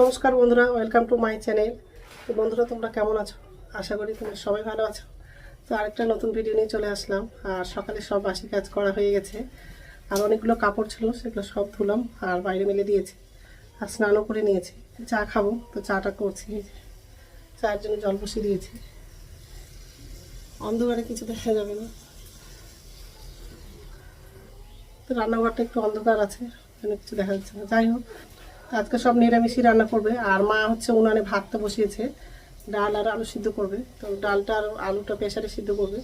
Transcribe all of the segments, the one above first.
নমস্কার বন্ধুরা welcome to my channel তো বন্ধুরা, তোমরা কেমন আছো? আশা করি তোমরা সবাই ভালো আছো। তো আরেকটা নতুন ভিডিও নিয়ে চলে আসলাম। আর সকালে সব বাসি কাজ করা হয়ে গেছে। আর অনেকগুলো কাপড় ছিল, সেগুলো সব ধুলাম আর বাইরে মেলে দিয়েছি। আর স্নানও করে নিয়েছি। চা খাব, তো চাটা করছি। চায়ের জন্য জল বসিয়ে দিয়েছি। অন্ধকারে কিছু দেখা যাবে না। তো রান্নাঘরটা একটু অন্ধকার আছে কিছু দেখা যাচ্ছে না। যাই হোক আজকে সব নিরামিষই রান্না করবে। আর মা হচ্ছে উনানে ভাতটা বসিয়েছে, ডাল আর আলু সিদ্ধ করবে। তো ডালটা আর আলুটা প্রেশারে সিদ্ধ করবে,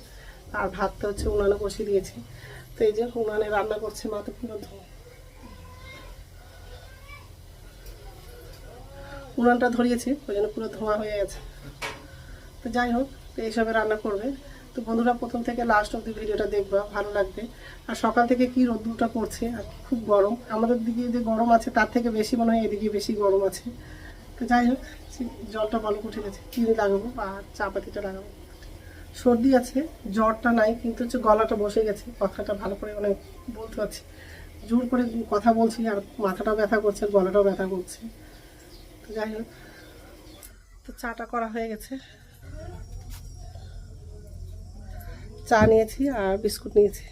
আর ভাতটা হচ্ছে উনানে বসিয়ে দিয়েছে। তো এই যে উনানে রান্না করছে মা তো পুরো ধোয়া। উনানটা ধরিয়েছে, ওই জন্য পুরো ধোঁয়া হয়ে গেছে। তো যাই হোক, এইসবে রান্না করবে। তো বন্ধুরা, প্রথম থেকে লাস্ট অব্দি ভিডিওটা দেখবা, ভালো লাগবে। আর সকাল থেকে কি রোদ্দুরটা পড়ছে, আর খুব গরম। আমাদের দিকে যে গরম আছে, তার থেকে বেশি মনে হয় এদিকে বেশি গরম আছে। তো যাই হোক জলটা ভালো উঠে গেছে। চিনি লাগাবো আর চা পাতিটা লাগাবো। সর্দি আছে, জ্বরটা নাই, কিন্তু হচ্ছে গলাটা বসে গেছে। কথাটা ভালো করে মানে বলতে পারছি। জোর করে কথা বলছি, আর মাথাটাও ব্যথা করছে গলাটাও ব্যথা করছে। তো যাই হোক, তো চাটা করা হয়ে গেছে। চা নিয়েছি আর বিস্কুট নিয়েছি।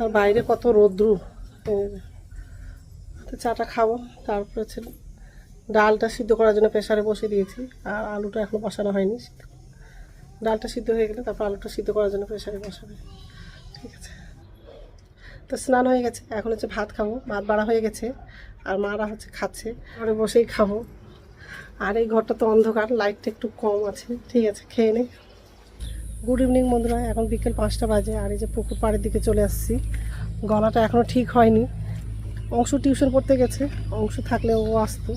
আর বাইরে কত রৌদ্র। তো চাটা খাব, তারপর হচ্ছে ডালটা সিদ্ধ করার জন্য প্রেশারে বসিয়ে দিয়েছি, আর আলুটা এখনও বসানো হয়নি। ডালটা সিদ্ধ হয়ে গেলে তারপর আলুটা সিদ্ধ করার জন্য প্রেশারে বসাবে। ঠিক আছে। তো স্নান হয়ে গেছে, এখন হচ্ছে ভাত খাব, ভাত বাড়া হয়ে গেছে, আর মারা হচ্ছে খাচ্ছে, ঘরে বসেই খাব। আর এই ঘরটা তো অন্ধকার, লাইটটা একটু কম আছে, ঠিক আছে, খেয়ে নেই গুড ইভিনিং বন্ধুরা। এখন বিকেল পাঁচটা বাজে, আর এই যে পুকুর পাড়ের দিকে চলে আসছি। গলাটা এখনও ঠিক হয়নি। অংশ টিউশন পড়তে গেছে, অংশ থাকলে ও আসতো।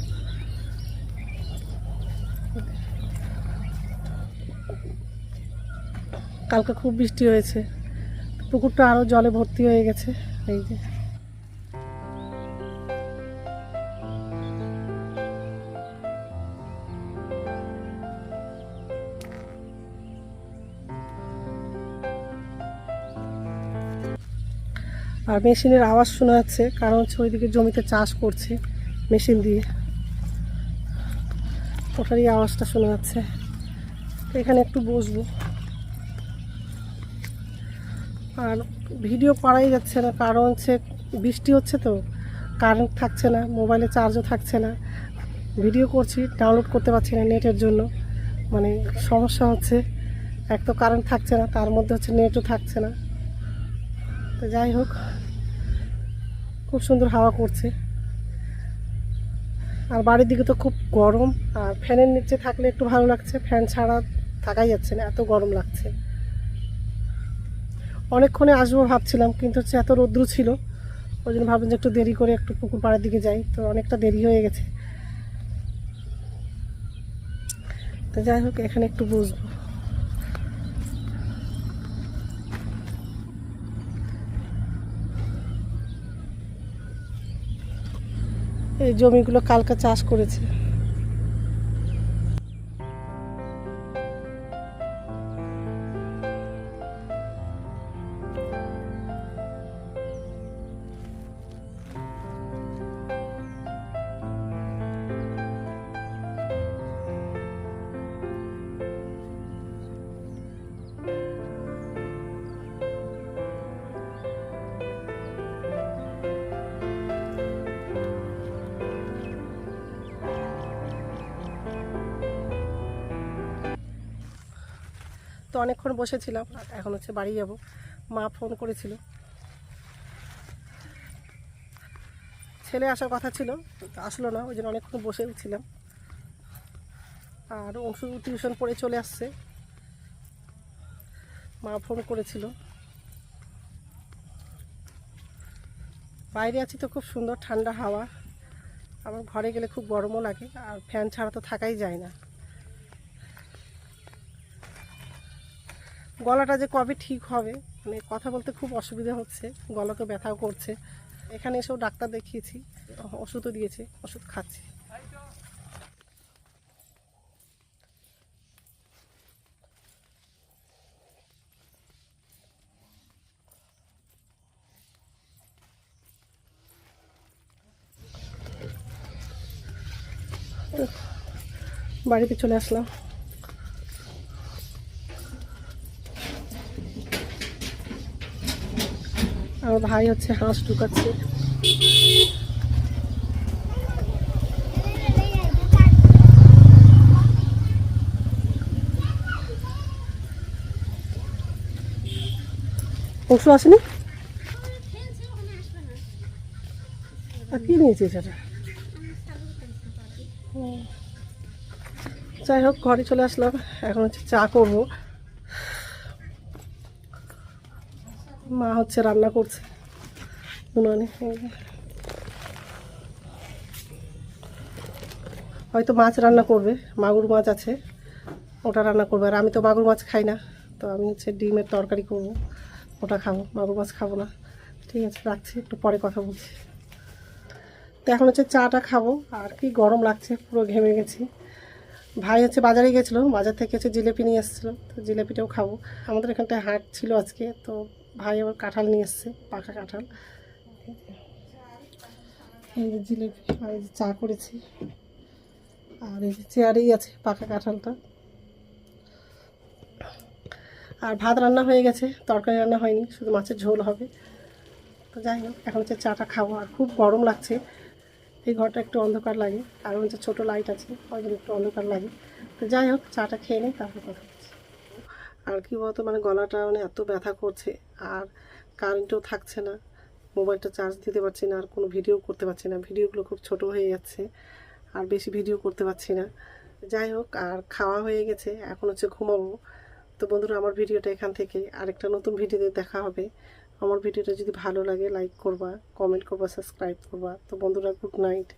কালকে খুব বৃষ্টি হয়েছে। পুকুরটা আরও জলে ভর্তি হয়ে গেছে। এই যে। আর মেশিনের আওয়াজ শোনা যাচ্ছে, কারণ হচ্ছে ওইদিকে জমিতে চাষ করছে মেশিন দিয়ে। ওটারই আওয়াজটা শোনা যাচ্ছে। এখানে একটু বসবো। আর ভিডিও করাই যাচ্ছে না, কারণ হচ্ছে বৃষ্টি হচ্ছে তো, কারেন্ট থাকছে না, মোবাইলে চার্জও থাকছে না। ভিডিও করছি, ডাউনলোড করতে পারছি না নেটের জন্য। মানে সমস্যা হচ্ছে, এক তো কারেন্ট থাকছে না, তার মধ্যে হচ্ছে নেটও থাকছে না। তো যাই হোক। খুব সুন্দর হাওয়া করছে। আর বাড়ির দিকে তো খুব গরম, আর ফ্যানের নিচে থাকলে একটু ভালো লাগছে। ফ্যান ছাড়া থাকাই যাচ্ছে না, এত গরম লাগছে। অনেকক্ষণে আসব ভাবছিলাম, কিন্তু হচ্ছে এত রৌদ্র ছিল। ওই জন্য ভাবলাম যে একটু দেরি করে একটু পুকুর পাড়ের দিকে যাই, তো অনেকটা দেরি হয়ে গেছে। তো যাই হোক, এখানে একটু বুঝব এই জমিগুলো কালকা চাষ করেছে। তো অনেকক্ষণ বসেছিলাম, এখন হচ্ছে বাড়ি যাব। মা ফোন করেছিল। ছেলে আসার কথা ছিল আসলো না, ওই জন্য অনেকক্ষণ বসেও ছিলাম আর অংশু টিউশন পড়ে চলে আসছে। মা ফোন করেছিল। বাইরে আছি তো খুব সুন্দর ঠান্ডা হাওয়া। আমার ঘরে গেলে খুব গরমও লাগে, আর ফ্যান ছাড়া তো থাকাই যায় না। গলাটা যে কবে ঠিক হবে মানে কথা বলতে খুব অসুবিধা হচ্ছে, গলাকে ব্যথাও করছে। এখানে এসেও ডাক্তার দেখিয়েছি, ওষুধও দিয়েছে, ওষুধ খাচ্ছি। বাড়িতে চলে আসলাম। আমার ভাই হচ্ছে হাঁস ঢুকাচ্ছে। পরশু আসেনি? কি নিয়েছিস এটা? যাই হোক, ঘরে চলে আসলাম। এখন হচ্ছে চা করব। মা হচ্ছে রান্না করছে। হয়তো মাছ রান্না করবে, মাগুর মাছ আছে, ওটা রান্না করবে। আর আমি তো মাগুর মাছ খাই না, তো আমি হচ্ছে ডিমের তরকারি করব, ওটা খাব, মাগুর মাছ খাব না। ঠিক আছে, রাখছি, একটু পরে কথা বলছি। তো এখন হচ্ছে চাটা খাব, আর কি গরম লাগছে, পুরো ঘেমে গেছি। ভাই হচ্ছে বাজারে গেছিল, বাজার থেকে হচ্ছে জিলেপি নিয়ে এসেছিল, তো জিলেপিটাও খাব। আমাদের এখানটায় হাট ছিল আজকে, তো ভাই আবার কাঁঠাল নিয়ে এসছে, পাকা কাঁঠাল। এই যে জিলেপি, আর এই যে চা করেছি। আর এই যে চেয়ারেই আছে পাকা কাঁঠালটা। আর ভাত রান্না হয়ে গেছে, তরকারি রান্না হয়নি, শুধু মাছের ঝোল হবে। তো যাই হোক, এখন হচ্ছে চাটা খাব। আর খুব গরম লাগছে। এই ঘরটা একটু অন্ধকার লাগে আর হচ্ছে ছোটো লাইট আছে, ওই জন্য একটু অন্ধকার লাগে। তো যাই হোক, চাটা খেয়ে নিই, তারপর কথা আর কি বলতো মানে গলাটা মানে এত ব্যথা করছে, আর কারেন্টও থাকছে না। মোবাইলটা চার্জ দিতে পারছি না, আর কোনো ভিডিও করতে পারছি না। ভিডিওগুলো খুব ছোট হয়ে যাচ্ছে, আর বেশি ভিডিও করতে পারছি না। যাই হোক, আর খাওয়া হয়ে গেছে, এখন হচ্ছে ঘুমাবো। তো বন্ধুরা, আমার ভিডিওটা এখান থেকে, আরেকটা নতুন ভিডিওতে দেখা হবে। আমার ভিডিওটা যদি ভালো লাগে লাইক করবা কমেন্ট করবা সাবস্ক্রাইব করবা। তো বন্ধুরা গুড নাইট